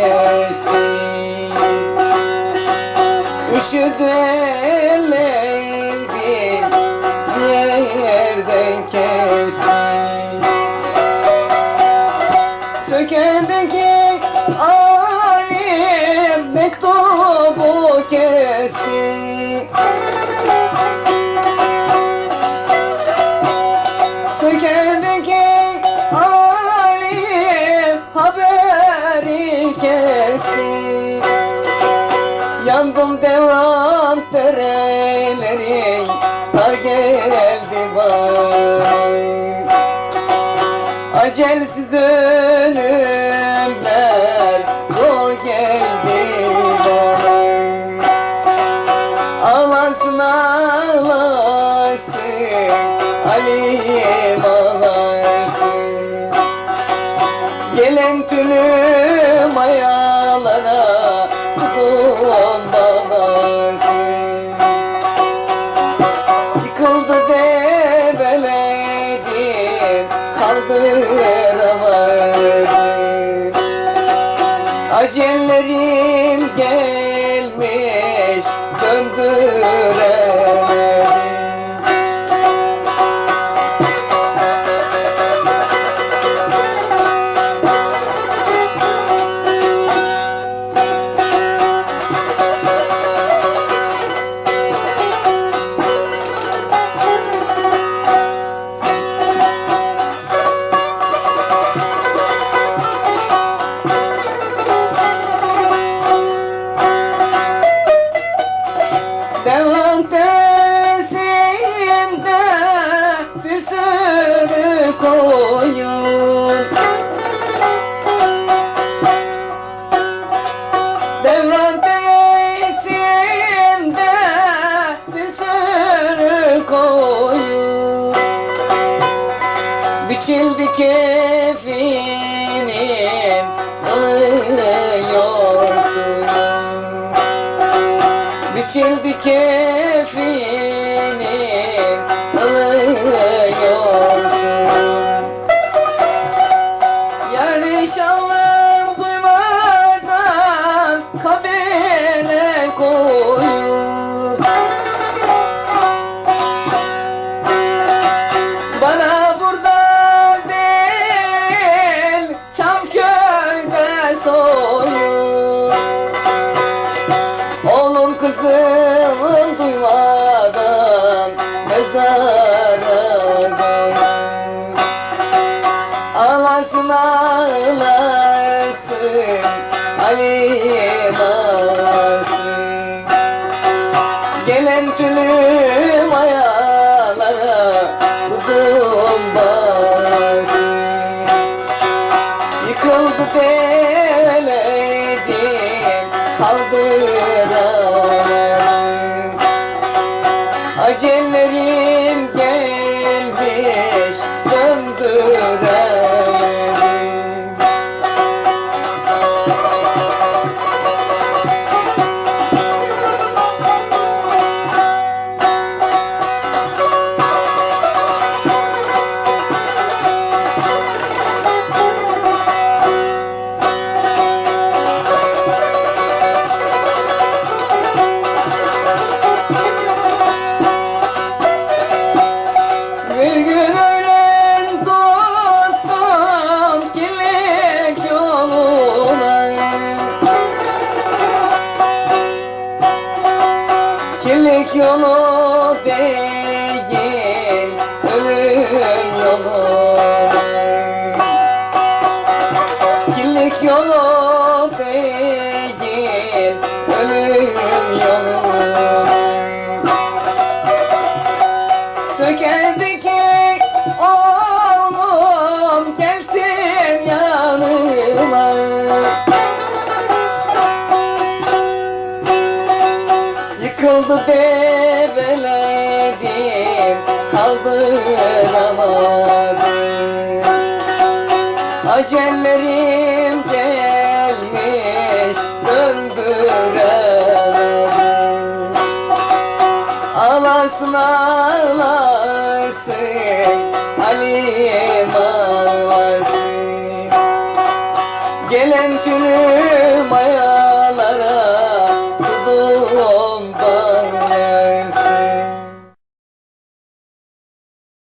yeah. Yandım devran dereleri Dar geldi bana Acelsiz ölümler Zor geldi bana Ağlarsın ağlarsın Ali'm ağlarsın Gelen tülüm ayalara Acellerim gelmiş Döndüremedim koyun. Devran tersinde bir sürü koyun. Biçildi kefinim ağlıyorsun Biçildi kefinim Ağlasın Kilik yolu değil ölüm yolu Kilik yolu Acellerim gelmiş döndüremedim Ağlarsın ağlarsın Ali'm ağlarsın Gelen tüm